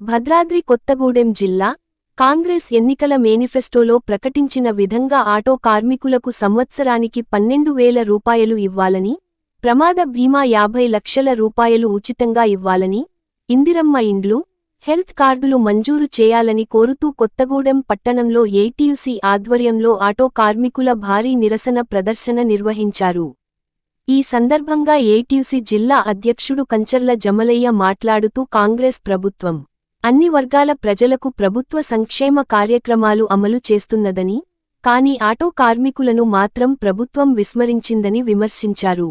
భద్రాద్రి కొత్తగూడెం జిల్లా కాంగ్రెస్ ఎన్నికల మేనిఫెస్టోలో ప్రకటించిన విధంగా ఆటో కార్మికులకు సంవత్సరానికి పన్నెండు వేల రూపాయలు ఇవ్వాలని ప్రమాద బీమా యాభై లక్షల రూపాయలు ఉచితంగా ఇవ్వాలని ఇందిరమ్మ ఇండ్లు హెల్త్ కార్డులు మంజూరు చేయాలని కోరుతూ కొత్తగూడెం పట్టణంలో ఏటీయూసీ ఆధ్వర్యంలో ఆటో కార్మికుల భారీ నిరసన ప్రదర్శన నిర్వహించారు. ఈ సందర్భంగా ఏటీయూసీ జిల్లా అధ్యక్షుడు కంచర్ల జమలయ్య మాట్లాడుతూ కాంగ్రెస్ ప్రభుత్వం అన్ని వర్గాల ప్రజలకు ప్రభుత్వ సంక్షేమ కార్యక్రమాలు అమలు చేస్తున్నదని కాని ఆటో కార్మికులను మాత్రం ప్రభుత్వం విస్మరించిందని విమర్శించారు.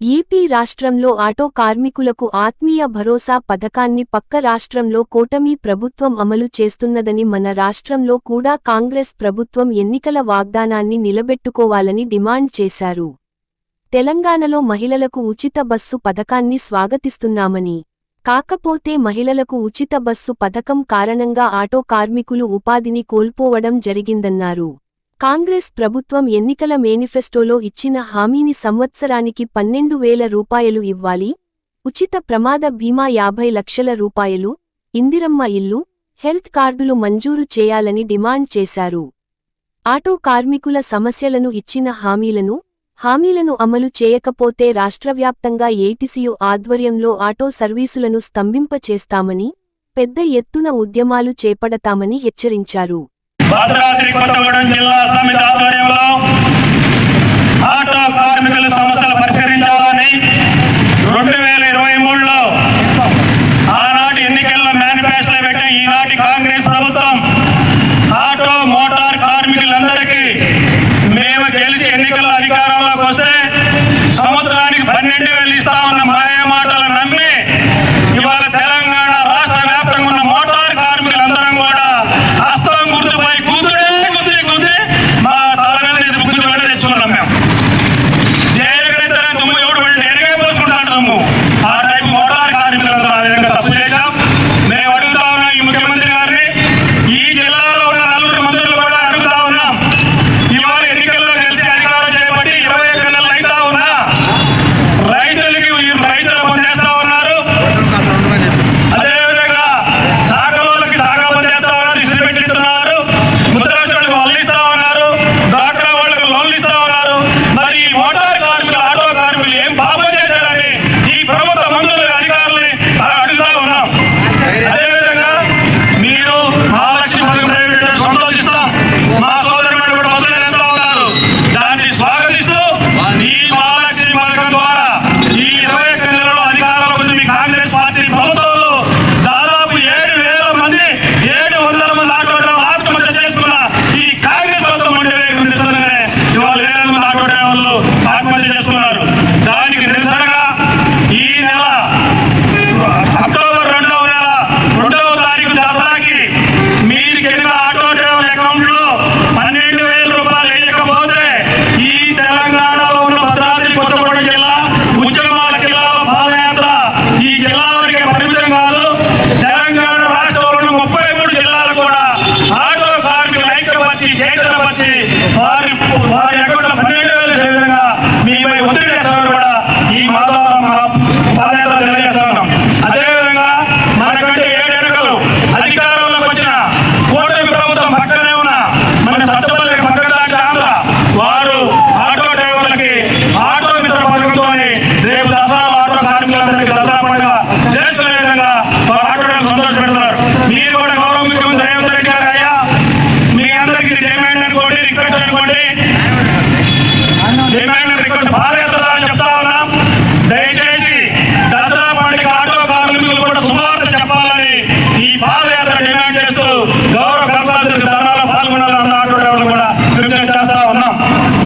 ఏపీ రాష్ట్రంలో ఆటో కార్మికులకు ఆత్మీయ భరోసా పథకాన్ని పక్క రాష్ట్రంలో కూటమి ప్రభుత్వం అమలు చేస్తున్నదని మన రాష్ట్రంలో కూడా కాంగ్రెస్ ప్రభుత్వం ఎన్నికల వాగ్దానాన్ని నిలబెట్టుకోవాలని డిమాండ్ చేశారు. తెలంగాణలో మహిళలకు ఉచిత బస్సు పథకాన్ని స్వాగతిస్తున్నామని. కాకపోతే మహిళలకు ఉచిత బస్సు పథకం కారణంగా ఆటో కార్మికులు ఉపాధిని కోల్పోవడం జరిగిందన్నారు. కాంగ్రెస్ ప్రభుత్వం ఎన్నికల మేనిఫెస్టోలో ఇచ్చిన హామీని సంవత్సరానికి పన్నెండు వేల రూపాయలు ఇవ్వాలి. ఉచిత ప్రమాద బీమా యాభై లక్షల రూపాయలు. ఇందిరమ్మ ఇల్లు హెల్త్ కార్డులు మంజూరు చేయాలని డిమాండ్ చేశారు. ఆటో కార్మికుల సమస్యలను ఇచ్చిన హామీలను హామీలను అమలు చేయకపోతే రాష్ట్రవ్యాప్తంగా ఏటీసీయు ఆధ్వర్యంలో ఆటో సర్వీసులను స్తంభింపచేస్తామని పెద్ద ఎత్తున ఉద్యమాలు చేపడతామని హెచ్చరించారు. భద్రాద్రి కొత్తగూడెం జిల్లా సమితి ఆధ్వర్యంలో ఆటో కార్మికుల సమస్యలు పరిష్కరించాలని రెండు వేల ఇరవై మూడులో ఆనాటి ఎన్నికల్లో మేనిఫెస్టోలో పెట్టిన ఈనాటి కాంగ్రెస్ ప్రభుత్వం